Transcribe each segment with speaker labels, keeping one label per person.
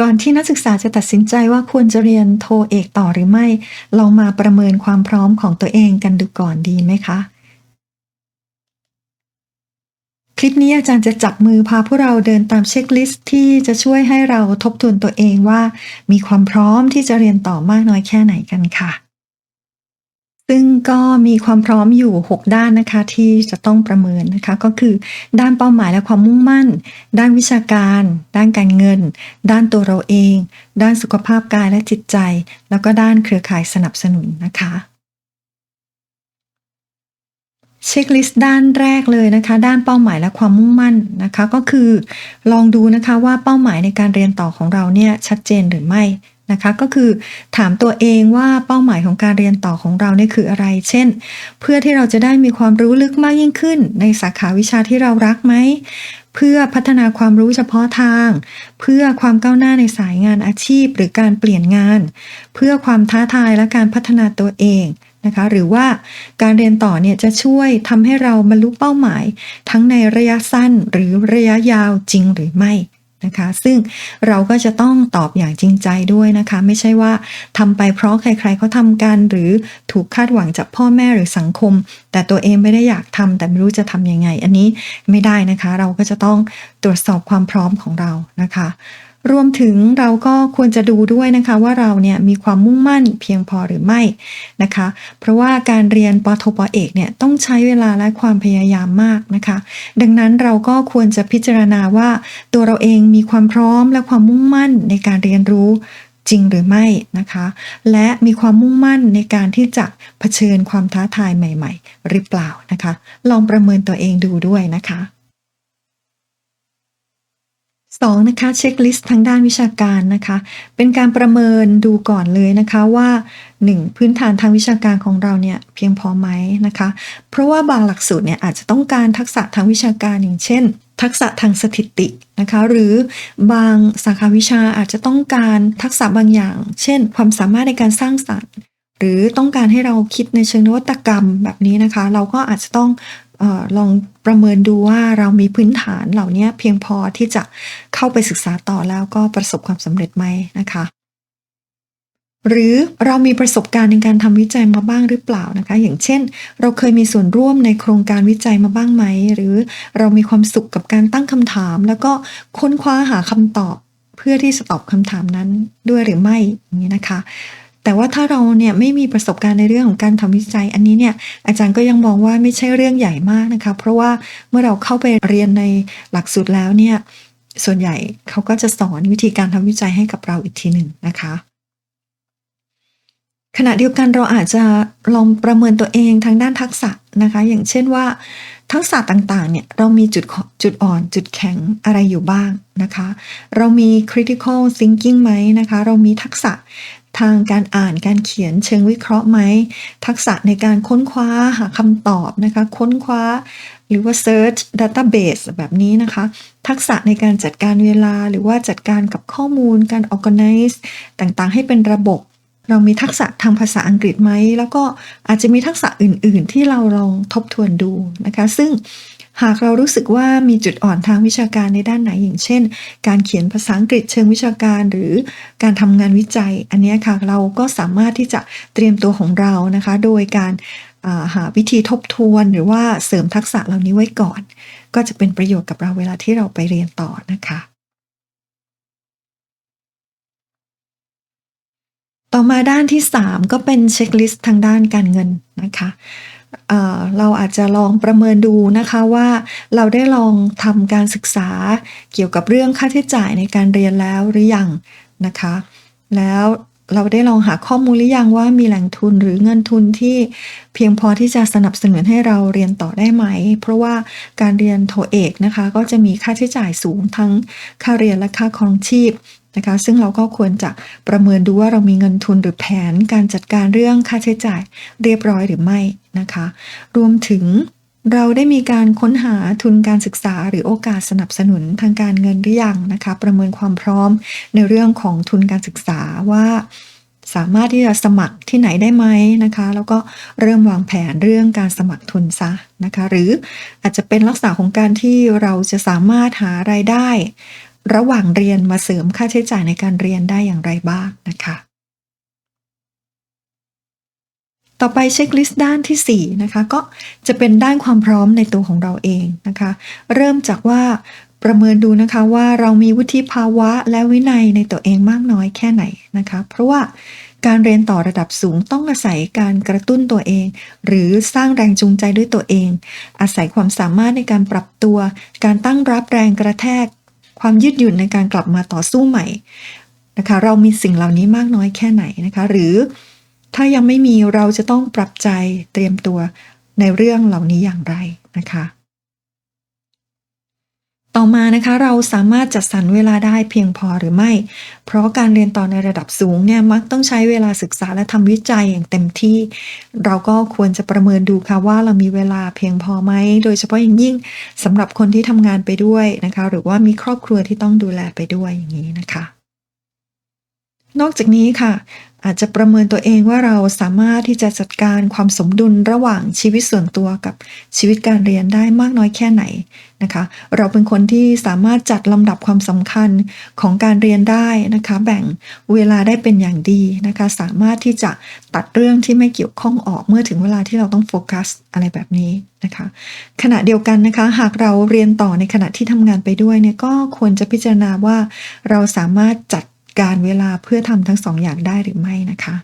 Speaker 1: ก่อนที่นักศึกษาจะตัดสินใจว่าควรจะเรียนโทเอกต่อหรือไม่ ลองมาประเมินความพร้อมของตัวเองกันดูก่อนดีไหมคะ คลิปนี้อาจารย์จะจับมือพาพวกเราเดินตามเช็คลิสต์ที่จะช่วยให้เราทบทวนตัวเองว่า มีความพร้อมที่จะเรียนต่อมากน้อยแค่ไหนกันค่ะ ซึ่งก็มีความพร้อมอยู่ 6 ด้านนะคะที่จะต้องประเมินนะคะ ก็คือ ด้านเป้าหมายและความมุ่งมั่น ด้านวิชาการ ด้านการเงิน ด้านตัวเราเอง ด้านสุขภาพกายและจิตใจ แล้วก็ด้านเครือข่ายสนับสนุนนะคะเช็คลิสต์ด้านแรกเลยนะคะ ด้านเป้าหมายและความมุ่งมั่นนะคะ ก็คือ ลองดูนะคะว่าเป้าหมายในการเรียนต่อของเราเนี่ยชัดเจนหรือไม่ นะคะ ก็คือถามตัวเองว่าเป้าหมายของการเรียนต่อของเราเนี่ยคืออะไร เช่น เพื่อที่เราจะได้มีความรู้ลึกมากยิ่งขึ้น ในสาขาวิชาที่เรารักไหมเพื่อพัฒนาความรู้เฉพาะทาง เพื่อความก้าวหน้าในสายงานอาชีพ หรือการเปลี่ยนงาน เพื่อความท้าทายและการพัฒนาตัวเองนะคะหรือว่าการเรียนต่อเนี่ยจะช่วยทำให้เราบรรลุเป้าหมาย ทั้งในระยะสั้นหรือระยะยาวจริงหรือไม่ นะคะ ซึ่งเราก็จะต้องตอบอย่างจริงใจด้วยนะคะ ไม่ใช่ว่าทำไปเพราะใครๆเขาทำกันหรือถูกคาดหวังจากพ่อแม่หรือสังคม แต่ตัวเองไม่ได้อยากทำแต่ไม่รู้จะทำยังไง อันนี้ไม่ได้นะคะ เราก็จะต้องตรวจสอบความพร้อมของเรานะคะ รวมถึงเราก็ควรจะดูด้วยนะคะว่าเราเนี่ยมีความมุ่งมั่นเพียงพอหรือไม่นะคะ เพราะว่าการเรียนปโทปเอกเนี่ยต้องใช้เวลาและความพยายามมากนะคะ ดังนั้นเราก็ควรจะพิจารณาว่าตัวเราเองมีความพร้อมและความมุ่งมั่นในการเรียนรู้จริงหรือไม่นะคะ และมีความมุ่งมั่นในการที่จะเผชิญความท้าทายใหม่ ๆ หรือเปล่านะคะ ลองประเมินตัวเองดูด้วยนะคะ 2 นะคะเช็คลิสต์ทางด้านวิชาการนะคะ เป็นการประเมินดูก่อนเลยนะคะว่า 1. พื้นฐานทางวิชาการของเราเนี่ยเพียงพอไหมนะคะ เพราะว่าบางหลักสูตรเนี่ยอาจจะต้องการทักษะทางวิชาการอย่างเช่น ทักษะทางสถิตินะคะ หรือบางสาขาวิชาอาจจะต้องการทักษะบางอย่าง เช่น ความสามารถในการสร้างสรรค์ หรือต้องการให้เราคิดในเชิงนวัตกรรมแบบนี้นะคะ เราก็อาจจะต้อง ออลองประเมินดูว่าเรามีพื้นฐานเหล่านี้เพียงพอที่จะเข้าไปศึกษาต่อแล้วก็ประสบความสำเร็จไหมนะคะ หรือเรามีประสบการณ์ในการทำวิจัยมาบ้างหรือเปล่านะคะ อย่างเช่น เราเคยมีส่วนร่วมในโครงการวิจัยมาบ้างไหม หรือเรามีความสุขกับการตั้งคำถาม แล้วก็ค้นคว้าหาคำตอบเพื่อที่จะตอบคำถามนั้นด้วยหรือไม่อย่างนี้นะคะ แต่ว่าถ้าเราเนี่ยไม่มีประสบการณ์ในเรื่องของการทำวิจัย อันนี้เนี่ยอาจารย์ก็ยังมองว่าไม่ใช่เรื่องใหญ่มากนะคะ เพราะว่าเมื่อเราเข้าไปเรียนในหลักสูตรแล้วเนี่ยส่วนใหญ่เขาก็จะสอนวิธีการทำวิจัยให้กับเราอีกทีหนึ่งนะคะขณะเดียวกันเราอาจจะลองประเมินตัวเองทางด้านทักษะนะคะ อย่างเช่นว่า ทักษะต่างๆเนี่ยเรามีจุดจุดอ่อน จุดแข็งอะไรอยู่บ้างนะคะ เรามี critical thinking ไหมนะคะ เรามีทักษะ ทางการอ่านการเขียนเชิงวิเคราะห์ไหม ทักษะในการค้นคว้าหาคำตอบนะคะ ค้นคว้า หรือว่า search database แบบนี้นะคะ ทักษะในการจัดการเวลาหรือว่าจัดการกับข้อมูลการ organize ต่างๆ ให้เป็นระบบ เรามีทักษะทางภาษาอังกฤษไหม แล้วก็อาจจะมีทักษะอื่น ๆ ที่เราลองทบทวนดูนะคะ ซึ่ง หากเรารู้สึกว่ามีจุดอ่อนทางวิชาการในด้านไหนอย่างเช่น การเขียนภาษาอังกฤษเชิงวิชาการหรือการทำงานวิจัย อันนี้ค่ะเราก็สามารถที่จะเตรียมตัวของเรานะคะ โดยการหาวิธีทบทวนหรือว่าเสริมทักษะเหล่านี้ไว้ก่อน ก็จะเป็นประโยชน์กับเราเวลาที่เราไปเรียนต่อนะคะต่อมาด้านที่ 3 ก็เป็นเช็คลิสต์ทางด้านการเงินนะคะ เราอาจจะลองประเมินดูนะคะว่าเราได้ลองทำการศึกษาเกี่ยวกับเรื่องค่าใช้จ่ายในการเรียนแล้วหรือยังนะคะ แล้วเราได้ลองหาข้อมูลหรือยังว่ามีแหล่งทุนหรือเงินทุนที่เพียงพอที่จะสนับสนุนให้เราเรียนต่อได้ไหม เพราะว่าการเรียนโทเอกนะคะ ก็จะมีค่าใช้จ่ายสูงทั้งค่าเรียนและค่าครองชีพ นะคะซึ่งเราก็ควรจะประเมินดูว่าเรามีเงินทุนหรือแผนการจัดการเรื่องค่าใช้จ่ายเรียบร้อยหรือไม่นะคะ รวมถึงเราได้มีการค้นหาทุนการศึกษาหรือโอกาสสนับสนุนทางการเงินหรือยังนะคะ ประเมินความพร้อมในเรื่องของทุนการศึกษาว่าสามารถที่จะสมัครที่ไหนได้ไหมนะคะ แล้วก็เริ่มวางแผนเรื่องการสมัครทุนซะนะคะ หรืออาจจะเป็นลักษณะของการที่เราจะสามารถหารายได้ ระหว่างเรียนมาเสริมค่าใช้จ่ายในการเรียนได้อย่างไรบ้างนะคะ ต่อไปเช็คลิสต์ด้านที่ 4 นะคะ ก็จะเป็นด้านความพร้อมในตัวของเราเองนะคะ เริ่มจากว่าประเมินดูนะคะว่าเรามีวุฒิภาวะและวินัยในตัวเองมากน้อยแค่ไหนนะคะ เพราะว่าการเรียนต่อระดับสูงต้องอาศัยการกระตุ้นตัวเอง หรือสร้างแรงจูงใจด้วยตัวเอง อาศัยความสามารถในการปรับตัว การตั้งรับแรงกระแทก ความยืดหยุ่นในการกลับมาต่อสู้ใหม่นะคะเรามีสิ่งเหล่านี้มากน้อยแค่ไหนนะคะหรือถ้ายังไม่มีเราจะต้องปรับใจเตรียมตัวในเรื่องเหล่านี้อย่างไรนะคะ ต่อมานะคะเราสามารถจัดสรรเวลาได้เพียงพอหรือไม่ เพราะการเรียนต่อในระดับสูงเนี่ยมักต้องใช้เวลาศึกษาและทำวิจัยอย่างเต็มที่ เราก็ควรจะประเมินดูค่ะว่าเรามีเวลาเพียงพอไหม โดยเฉพาะอย่างยิ่งสำหรับคนที่ทำงานไปด้วยนะคะ หรือว่ามีครอบครัวที่ต้องดูแลไปด้วยอย่างนี้นะคะ นอกจากนี้ค่ะ อาจจะประเมินตัวเองว่าเราสามารถที่จะจัดการความสมดุลระหว่างชีวิตส่วนตัวกับชีวิตการเรียนได้มากน้อยแค่ไหนนะคะ เราเป็นคนที่สามารถจัดลำดับความสำคัญของการเรียนได้นะคะ แบ่งเวลาได้เป็นอย่างดีนะคะ สามารถที่จะตัดเรื่องที่ไม่เกี่ยวข้องออกเมื่อถึงเวลาที่เราต้องโฟกัสอะไรแบบนี้นะคะ ขณะเดียวกันนะคะ หากเราเรียนต่อในขณะที่ทำงานไปด้วยเนี่ยก็ควรจะพิจารณาว่าเราสามารถจัด การเวลาเพื่อทำทั้งสองอย่างได้หรือไม่นะคะ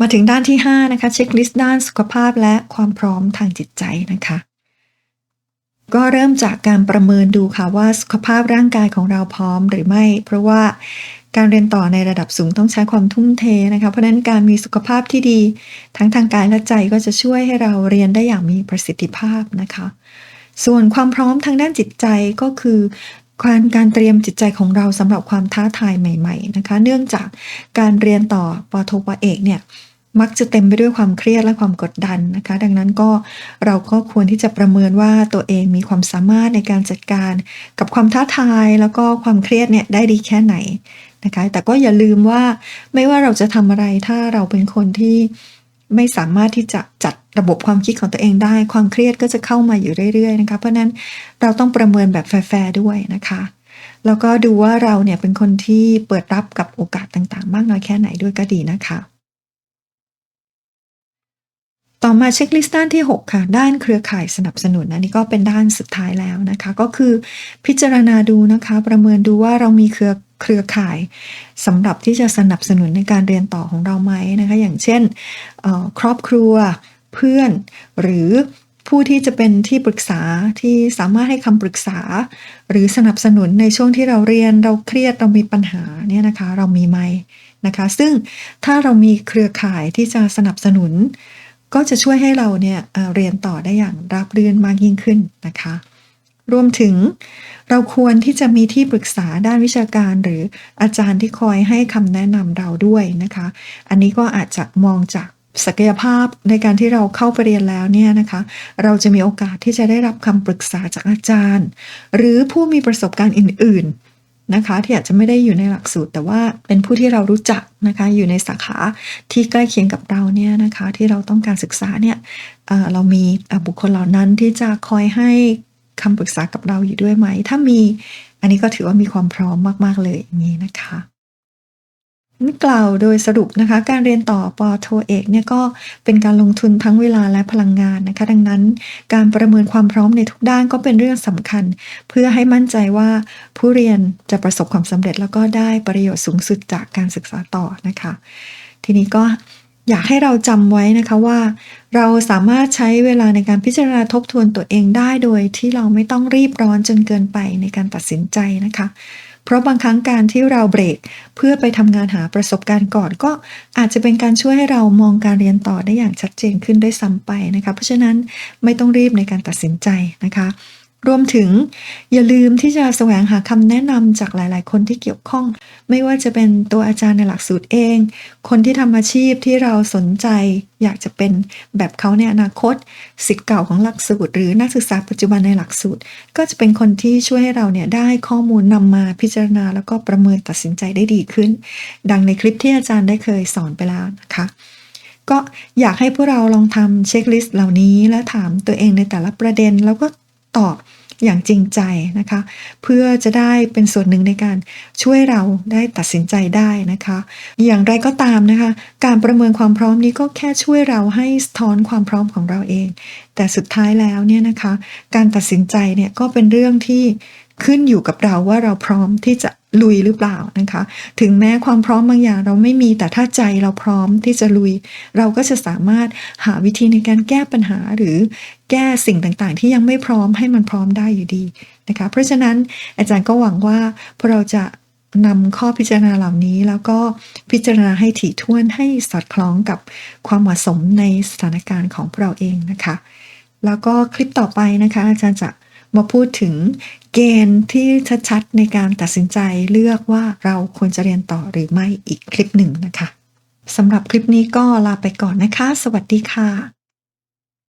Speaker 1: มาถึงด้านที่ 5 นะคะ เช็คลิสต์ด้านสุขภาพและความพร้อมทางจิตใจนะคะ ก็เริ่มจากการประเมินดูค่ะว่าสุขภาพร่างกายของเราพร้อมหรือไม่ เพราะว่าการเรียนต่อในระดับสูงต้องใช้ความทุ่มเทนะคะ เพราะนั้นการมีสุขภาพที่ดี ทั้งทางกายและใจก็จะช่วยให้เราเรียนได้อย่างมีประสิทธิภาพนะคะ ส่วนความพร้อมทางด้านจิตใจก็คือ การการเตรียมจิตใจของเราสำหรับความท้าทายใหม่ๆนะคะเนื่องจากการเรียนต่อปโทปเอกเนี่ยมักจะเต็มไปด้วยความเครียดและความกดดันนะคะ ดังนั้นก็เราก็ควรที่จะประเมินว่าตัวเองมีความสามารถในการจัดการกับความท้าทายแล้วก็ความเครียดเนี่ยได้ดีแค่ไหนนะคะ แต่ก็อย่าลืมว่าไม่ว่าเราจะทำอะไรถ้าเราเป็นคนที่ ไม่สามารถที่จะจัดระบบความคิดของตัวเองได้ ความเครียดก็จะเข้ามาอยู่เรื่อยๆนะคะเพราะนั้นเราต้องประเมินแบบแฟร์ๆด้วยนะคะแล้วก็ดูว่าเราเนี่ยเป็นคนที่เปิดรับกับโอกาสต่างๆ มากน้อยแค่ไหนด้วยก็ดีนะคะ ต่อมาเช็คลิสต์ด้านที่ 6 ค่ะ ด้านเครือข่ายสนับสนุนอันนี้ก็เป็นด้านสุดท้ายแล้วนะคะ ก็คือพิจารณาดูนะคะ ประเมินดูว่าเรามีเครือ เครือข่ายสำหรับที่จะสนับสนุนในการเรียนต่อของเราไหมนะคะอย่างเช่นครอบครัวเพื่อน หรือผู้ที่จะเป็นที่ปรึกษาที่สามารถให้คำปรึกษา หรือสนับสนุนในช่วงที่เราเรียนเราเครียดเรามีปัญหาเนี่ยนะคะเรามีไหมนะคะซึ่งถ้าเรามีเครือข่ายที่จะสนับสนุน ก็จะช่วยให้เราเนี่ยเรียนต่อได้อย่างราบรื่นมากยิ่งขึ้นนะคะ รวมถึงเราควรที่จะมีที่ปรึกษาด้านวิชาการหรืออาจารย์ที่คอยให้คำแนะนำเราด้วยนะคะ อันนี้ก็อาจจะมองจากศักยภาพในการที่เราเข้าไปเรียนแล้วเนี่ยนะคะ เราจะมีโอกาสที่จะได้รับคำปรึกษาจากอาจารย์ หรือผู้มีประสบการณ์อื่น ๆนะคะ ที่อาจจะไม่ได้อยู่ในหลักสูตร แต่ว่าเป็นผู้ที่เรารู้จักนะคะ อยู่ในสาขาที่ใกล้เคียงกับเราเนี่ยนะคะ ที่เราต้องการศึกษาเนี่ยเรามีบุคคลเหล่านั้นที่จะคอยให้ คำปรึกษากับเราอยู่ด้วยไหม ถ้ามีอันนี้ก็ถือว่ามีความพร้อมมาก ๆ เลยอย่างนี้นะคะนี่กล่าวโดยสรุปนะคะ การเรียนต่อปอโทเอกเนี่ยก็เป็นการลงทุนทั้งเวลาและพลังงานนะคะ ดังนั้นการประเมินความพร้อมในทุกด้านก็เป็นเรื่องสำคัญ เพื่อให้มั่นใจว่าผู้เรียนจะประสบความสำเร็จแล้วก็ได้ประโยชน์สูงสุดจากการศึกษาต่อนะคะ ทีนี้ก็ อยากให้เราจำไว้นะคะว่า เราสามารถใช้เวลาในการพิจารณาทบทวนตัวเองได้โดยที่เราไม่ต้องรีบร้อนจนเกินไปในการตัดสินใจนะคะ เพราะบางครั้งการที่เราเบรกเพื่อไปทำงานหาประสบการณ์ก่อนก็อาจจะเป็นการช่วยให้เรามองการเรียนต่อได้อย่างชัดเจนขึ้นด้วยซ้ำไปนะคะ เพราะฉะนั้นไม่ต้องรีบในการตัดสินใจนะคะ รวมถึงอย่าลืมที่จะแสวงหาคำแนะนำจากหลาย ๆ คนที่เกี่ยวข้อง ไม่ว่าจะเป็นตัวอาจารย์ในหลักสูตรเอง คนที่ทำอาชีพที่เราสนใจ อยากจะเป็นแบบเขาในอนาคตสิทธิ์เก่าของหลักสูตร หรือนักศึกษาปัจจุบันในหลักสูตร ก็จะเป็นคนที่ช่วยให้เราเนี่ยได้ข้อมูลนำมาพิจารณา แล้วก็ประเมินตัดสินใจได้ดีขึ้น ดังในคลิปที่อาจารย์ได้เคยสอนไปแล้วนะคะก็อยากให้พวกเราลองทำเช็คลิสต์เหล่านี้และถามตัวเองในแต่ละประเด็น แล้วก็ ตอบอย่างจริงใจนะคะ เพื่อจะได้เป็นส่วนหนึ่งในการช่วยเราได้ตัดสินใจได้นะคะ อย่างไรก็ตามนะคะ การประเมินความพร้อมนี้ก็แค่ช่วยเราให้สะท้อนความพร้อมของเราเอง แต่สุดท้ายแล้วเนี่ยนะคะ การตัดสินใจเนี่ยก็เป็นเรื่องที่ ขึ้นอยู่กับเราว่าเราพร้อมที่จะลุยหรือเปล่านะคะ ถึงแม้ความพร้อมบางอย่างเราไม่มีแต่ถ้าใจเราพร้อมที่จะลุย เราก็จะสามารถหาวิธีในการแก้ปัญหาหรือแก้สิ่งต่างๆ ที่ยังไม่พร้อมให้มันพร้อมได้อยู่ดีนะคะ เพราะฉะนั้นอาจารย์ก็หวังว่าพวกเราจะนำข้อพิจารณาเหล่านี้แล้วก็พิจารณาให้ถี่ถ้วนให้สอดคล้องกับความเหมาะสมในสถานการณ์ของพวกเราเองนะคะ แล้วก็คลิปต่อไปนะคะ อาจารย์จะ มาพูดถึงเกณฑ์ที่ชัดๆ ในการตัดสินใจเลือกว่าเราควรจะเรียนต่อหรือไม่อีกคลิปหนึ่งนะคะสำหรับคลิปนี้ก็ลาไปก่อนนะคะ สวัสดีค่ะ